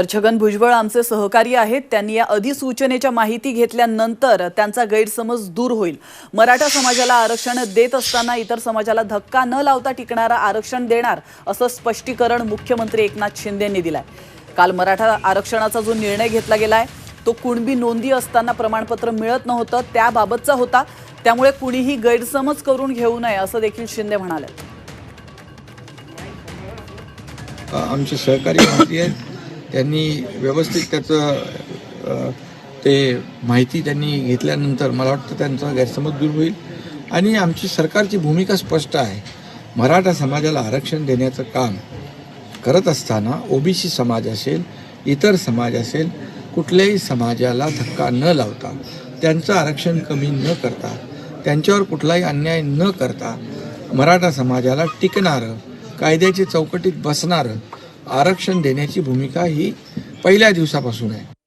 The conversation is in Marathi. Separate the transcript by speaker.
Speaker 1: तर छगन भुजबळ आमचे सहकारी आहेत. त्यांनी या अधिसूचनेच्या माहिती घेतल्यानंतर त्यांचा गैरसमज दूर होईल. मराठा समाजाला आरक्षण देत असताना इतर समाजाला धक्का न लावता टिकणारा आरक्षण देणार असं स्पष्टीकरण मुख्यमंत्री एकनाथ शिंदेंनी दिलंय. काल मराठा आरक्षणाचा जो निर्णय घेतला गेलाय तो कुणबी नोंदी असताना प्रमाणपत्र मिळत नव्हतं त्याबाबतचा होता. त्यामुळे कुणीही गैरसमज करून घेऊ नये असं देखील शिंदे म्हणाले.
Speaker 2: आमचे सहकारी आहेत. त्यांनी व्यवस्थित त्याचं ते माहिती त्यांनी घेतल्यानंतर मला वाटतं त्यांचा गैरसमज दूर होईल. आणि आमची सरकारची भूमिका स्पष्ट आहे. मराठा समाजाला आरक्षण देण्याचं काम करत असताना ओबीसी समाज असेल इतर समाज असेल कुठल्याही समाजाला धक्का न लावता त्यांचं आरक्षण कमी न करता त्यांच्यावर कुठलाही अन्याय न करता मराठा समाजाला टिकणारं कायद्याची चौकटीत बसणारं आरक्षण देण्याची भूमिका ही पहिल्या दिवसापासून आहे.